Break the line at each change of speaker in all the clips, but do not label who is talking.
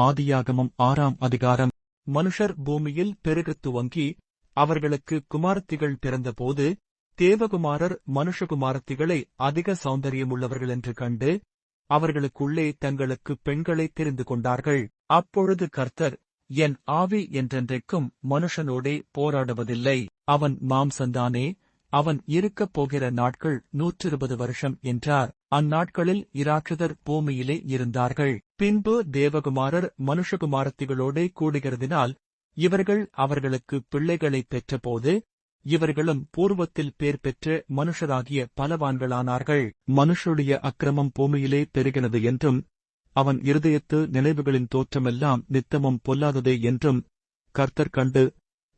ஆதியாகமம் ஆறாம் அதிகாரம். மனுஷர் பூமியில் பெருகத் துவங்கி அவர்களுக்கு குமாரத்திகள் பிறந்தபோது தேவகுமாரர் மனுஷகுமாரத்திகளை அதிக சௌந்தரியமுள்ளவர்கள் என்று கண்டு அவர்களுக்குள்ளே தங்களுக்கு பெண்களை தெரிந்து கொண்டார்கள். அப்பொழுது கர்த்தர் என் ஆவி என்றென்றைக்கும் மனுஷனோடே போராடுவதில்லை. அவன் மாம்சந்தானே. அவன் இருக்கப் போகிற நாட்கள் நூற்றிருபது வருஷம் என்றார். அந்நாட்களில் இராட்சதர் பூமியிலே இருந்தார்கள். பின்பு தேவகுமாரர் மனுஷகுமாரத்திகளோடே கூடுகிறதினால் இவர்கள் அவர்களுக்கு பிள்ளைகளைப் பெற்றபோது இவர்களும் பூர்வத்தில் பேர் பெற்ற மனுஷராகிய பலவான்களானார்கள். மனுஷருடைய அக்கிரமம் பூமியிலே பெருகினது என்றும் அவன் இருதயத்து நினைவுகளின் தோற்றமெல்லாம் நித்தமும் பொல்லாததே என்றும் கர்த்தர் கண்டு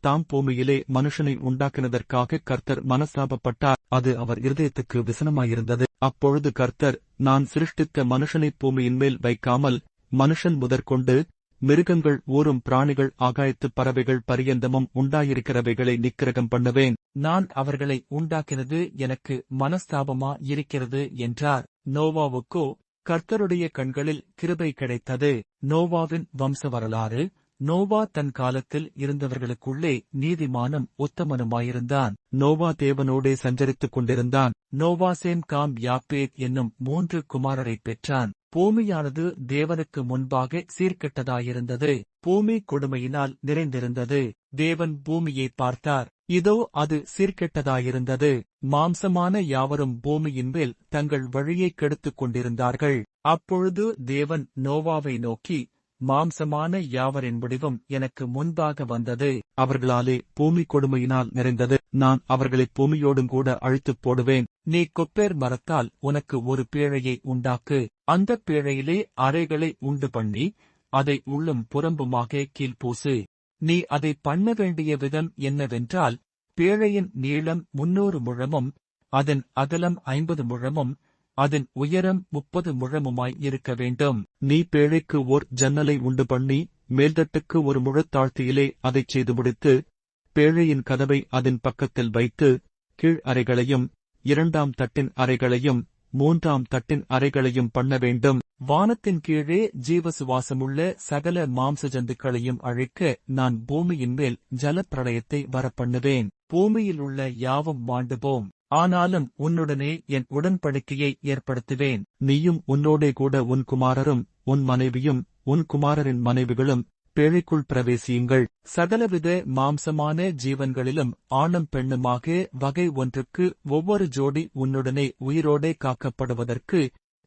தாம் பூமியிலே மனுஷனை உண்டாக்கினதற்காக கர்த்தர் மனஸ்தாபப்பட்டார். அது அவர் இருதயத்துக்கு விசனமாயிருந்தது. அப்பொழுது கர்த்தர் நான் சிருஷ்டித்த மனுஷனை பூமியின் மேல் வைக்காமல் மனுஷன் முதற்கொண்டு மிருகங்கள் ஊறும் பிராணிகள் ஆகாயத்துப் பறவைகள் பரியந்தமும் உண்டாயிருக்கிறவைகளை நிக்கிரகம் பண்ணுவேன். நான் அவர்களை உண்டாக்கினது எனக்கு மனஸ்தாபமா இருக்கிறது என்றார். நோவாவுக்கோ கர்த்தருடைய கண்களில் கிருபை கிடைத்தது. நோவாவின் வம்ச வரலாறு நோவா தன் காலத்தில் இருந்தவர்களுக்குள்ளே நீதிமானும் உத்தமனுமாயிருந்தான். நோவா தேவனோடே சஞ்சரித்துக் கொண்டிருந்தான். நோவாசேம் காம் யாப்பேத் என்னும் மூன்று குமாரரைப் பெற்றான். பூமியானது தேவனுக்கு முன்பாக சீர்கெட்டதாயிருந்தது. பூமி கொடுமையினால் நிறைந்திருந்தது. தேவன் பூமியை பார்த்தார். இதோ அது சீர்கெட்டதாயிருந்தது. மாம்சமான யாவரும் பூமியின் மேல் தங்கள் வழியை கெடுத்துக் கொண்டிருந்தார்கள். அப்பொழுது தேவன் நோவாவை நோக்கி மாம்சமான யாவரின் முடிவும் எனக்கு முன்பாக வந்தது. அவர்களாலே பூமி கொடுமையினால் நிறைந்தது. நான் அவர்களை பூமியோடும் கூட அழித்துப் போடுவேன். நீ கொப்பேர் மரத்தால் உனக்கு ஒரு பேழையை உண்டாக்கு. அந்த பேழையிலே அறைகளை உண்டு பண்ணி அதை உள்ளும் புறம்புமாக கீழ்ப்பூசு நீ அதை பண்ண வேண்டிய விதம் என்னவென்றால் பேழையின் நீளம் முன்னூறு முழமும் அதன் அகலம் ஐம்பது முழமும் அதன் உயரம் முப்பது முழமுமாய் இருக்க வேண்டும். நீ பேழைக்கு ஓர் ஜன்னலை உண்டு பண்ணி மேல்தட்டுக்கு ஒரு முழத்தாழ்த்தியிலே அதைச் செய்து முடித்து பேழையின் கதவை அதன் பக்கத்தில் வைத்து கீழ் அறைகளையும் இரண்டாம் தட்டின் அறைகளையும் மூன்றாம் தட்டின் அறைகளையும் பண்ண வேண்டும். வானத்தின் கீழே ஜீவசுவாசமுள்ள சகல மாம்ச ஜந்துக்களையும் அழிக்க நான் பூமியின் மேல் ஜலப்பிரளயத்தை வரப்பண்ணுவேன். பூமியில் உள்ள யாவும் மாண்டுபோம் ஆனாலும் உன்னுடனே என் உடன்படிக்கையை ஏற்படுத்துவேன். நீயும் உன்னோடே கூட உன் குமாரரும் உன் மனைவியும் உன் குமாரரின் மனைவிகளும் பேழைக்குள் பிரவேசியுங்கள். சகலவித மாம்சமான ஜீவன்களிலும் ஆணும் பெண்ணுமாக வகை ஒன்றுக்கு ஒவ்வொரு ஜோடி உன்னுடனே உயிரோடே காக்கப்படுவதற்கு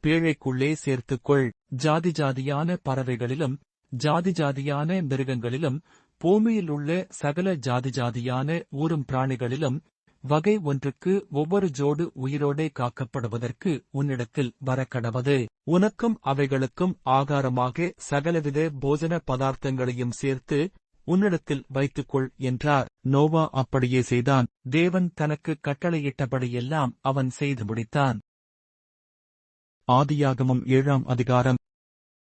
பேழைக்குள்ளே சேர்த்துக்கொள். ஜாதி ஜாதியான பறவைகளிலும் ஜாதி ஜாதியான மிருகங்களிலும் பூமியிலுள்ள சகல ஜாதி ஜாதியான ஊரும் பிராணிகளிலும் வகை ஒன்றுக்கு ஒவ்வொரு ஜோடு உயிரோடே காக்கப்படுவதற்கு உன்னிடத்தில் வரக்கடவது. உனக்கும் அவைகளுக்கும் ஆகாரமாக சகலவித போஜன பதார்த்தங்களையும் சேர்த்து உன்னிடத்தில் வைத்துக்கொள் என்றார். நோவா அப்படியே செய்தான். தேவன் தனக்கு கட்டளையிட்டபடியெல்லாம் அவன் செய்து முடித்தான். ஆதியாகமும் ஏழாம் அதிகாரம்.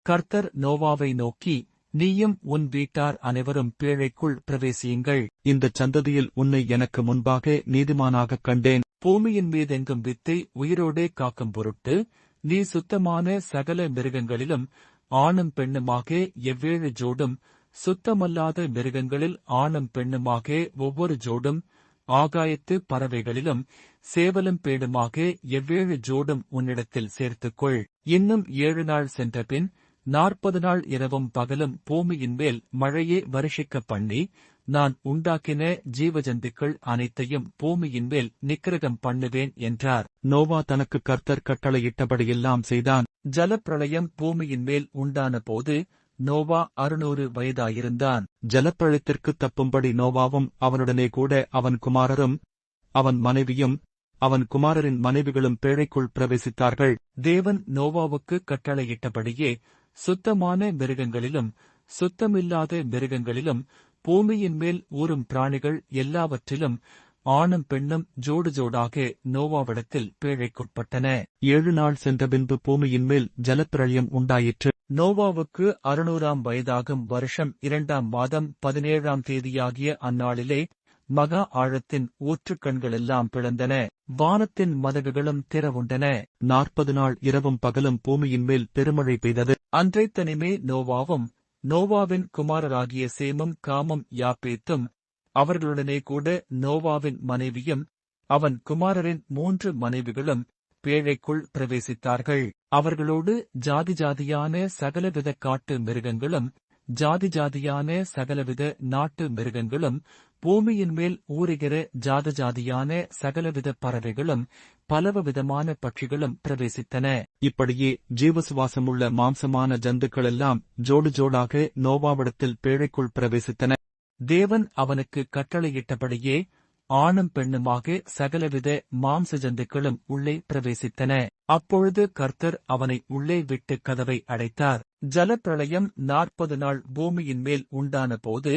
கர்த்தர் நோவாவை நோக்கி நீயும் உன் வீட்டார் அனைவரும் பேழைக்குள் பிரவேசியுங்கள். இந்த சந்ததியில் உன்னை எனக்கு முன்பாக நீதிமானாகக் கண்டேன். பூமியின் மீதெங்கும் வித்தை உயிரோடே காக்கும் பொருட்டு நீ சுத்தமான சகல மிருகங்களிலும் ஆணும் பெண்ணுமாக எவ்வேழு ஜோடும் சுத்தமல்லாத மிருகங்களில் ஆணும் பெண்ணுமாக ஒவ்வொரு ஜோடும் ஆகாயத்து பறவைகளிலும் சேவலும் பேடுமாக எவ்வேழு ஜோடும் உன்னிடத்தில் சேர்த்துக்கொள். இன்னும் ஏழு நாள் சென்றபின் நாற்பது நாள் இரவும் பகலும் பூமியின் மேல் மழையே வருஷிக்க பண்ணி நான் உண்டாக்கின ஜீவஜந்துக்கள் அனைத்தையும் பூமியின் மேல் நிக்கிரகம் பண்ணுவேன் என்றார். நோவா தனக்கு கர்த்தர் கட்டளையிட்டபடியெல்லாம் செய்தான். ஜலப்பிரளயம் பூமியின் மேல் உண்டான போது நோவா அறுநூறு வயதாயிருந்தான். ஜலப்பிரளயத்திற்கு தப்பும்படி நோவாவும் அவனுடனே கூட அவன் குமாரரும் அவன் மனைவியும் அவன் குமாரரின் மனைவிகளும் பேழைக்குள் பிரவேசித்தார்கள். தேவன் நோவாவுக்கு கட்டளையிட்டபடியே சுத்தமான மிருகங்களிலும் சுத்தமில்லாத மிருகங்களிலும் பூமியின் மேல் ஊறும் பிராணிகள் எல்லாவற்றிலும் ஆணும் பெண்ணும் ஜோடு ஜோடாக நோவாவிடத்தில் பேழைக்குட்பட்டன. ஏழு நாள் சென்ற பின்பு பூமியின் மேல் ஜலப்பிரளயம் உண்டாயிற்று. நோவாவுக்கு அறுநூறாம் வயதாகும் வருஷம் இரண்டாம் மாதம் பதினேழாம் தேதியாகிய அந்நாளிலே மகா ஆழத்தின் ஊற்றுக்கண்களெல்லாம் பிளந்தன. வானத்தின் மதகுகளும் திறவுண்டன நாற்பது நாள் இரவும் பகலும் பூமியின் மேல் பெருமழை பெய்தது. அன்றைத்தனிமே நோவாவும் நோவாவின் குமாரராகிய சேமும் காமம் யாப்பேத்தும் அவர்களுடனே கூட நோவாவின் மனைவியும் அவன் குமாரரின் மூன்று மனைவிகளும் பேழைக்குள் பிரவேசித்தார்கள். அவர்களோடு ஜாதி ஜாதியான சகலவித காட்டு மிருகங்களும் ஜாதி ஜாதியான சகலவித நாட்டு மிருகங்களும் பூமியின் மேல் ஊறுகிற ஜாத ஜாதியான சகலவித பறவைகளும் பலவிதமான பட்சிகளும் பிரவேசித்தன. இப்படியே ஜீவசுவாசமுள்ள மாம்சமான ஜந்துக்களெல்லாம் ஜோடு ஜோடாக நோவாவிடத்தில் பேழைக்குள் பிரவேசித்தன. தேவன் அவனுக்கு கட்டளையிட்டபடியே ஆணும் பெண்ணுமாக சகலவித மாம்ச ஜந்துக்களும் உள்ளே பிரவேசித்தன. அப்பொழுது கர்த்தர் அவனை உள்ளே விட்டு கதவை அடைத்தார். ஜலப்பிரளயம் நாற்பது நாள் பூமியின் மேல் உண்டான போது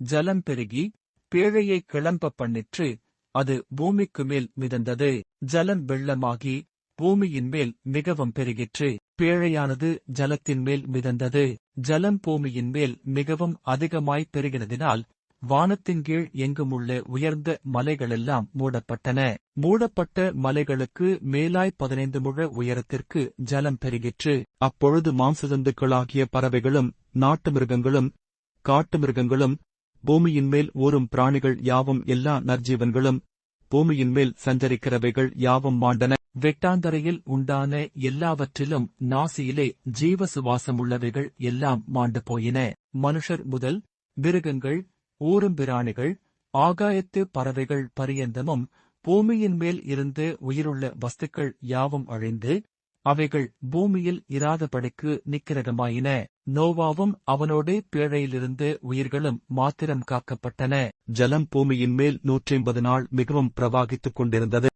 ஜலம் பெருகி பேழையை கிளம்ப பண்ணிற்று அது பூமிக்கு மேல் மிதந்தது. ஜலம் வெள்ளமாகி பூமியின் மேல் மிகவும் பெருகிற்று. பேழையானது ஜலத்தின் மேல் மிதந்தது. ஜலம் பூமியின் மேல் மிகவும் அதிகமாய் பெருகினதினால் வானத்தின் கீழ் எங்குமுள்ள உயர்ந்த மலைகளெல்லாம் மூடப்பட்டன. மூடப்பட்ட மலைகளுக்கு மேலாய் பதினைந்து முழ உயரத்திற்கு ஜலம் பெருகிற்று. அப்பொழுது மாம்சஜந்துக்களாகிய பறவைகளும் நாட்டு மிருகங்களும் காட்டு மிருகங்களும் பூமியின் மேல் ஊறும் பிராணிகள் யாவும் எல்லா நற்ஜீவன்களும் பூமியின் மேல் சஞ்சரிக்கிறவைகள் யாவும் மாண்டன. வெட்டாந்தரையில் உண்டான எல்லாவற்றிலும் நாசியிலே ஜீவ சுவாசமுள்ளவைகள் எல்லாம் மாண்டு போயின. மனுஷர் முதல் மிருகங்கள் ஊரும் பிராணிகள் ஆகாயத்து பறவைகள் பரியந்தமும் பூமியின் மேல் இருந்து உயிருள்ள வஸ்துக்கள் யாவும் அழிந்து அவைகள் பூமியில் இராதபடிக்கு நிக்கிரகமாயின. நோவாவும் அவனோடே பேழையிலிருந்து உயிர்களும் மாத்திரம் காக்கப்பட்டன. ஜலம் பூமியின் மேல் நூற்றி நாள் மிகவும் பிரவாகித்துக் கொண்டிருந்தது.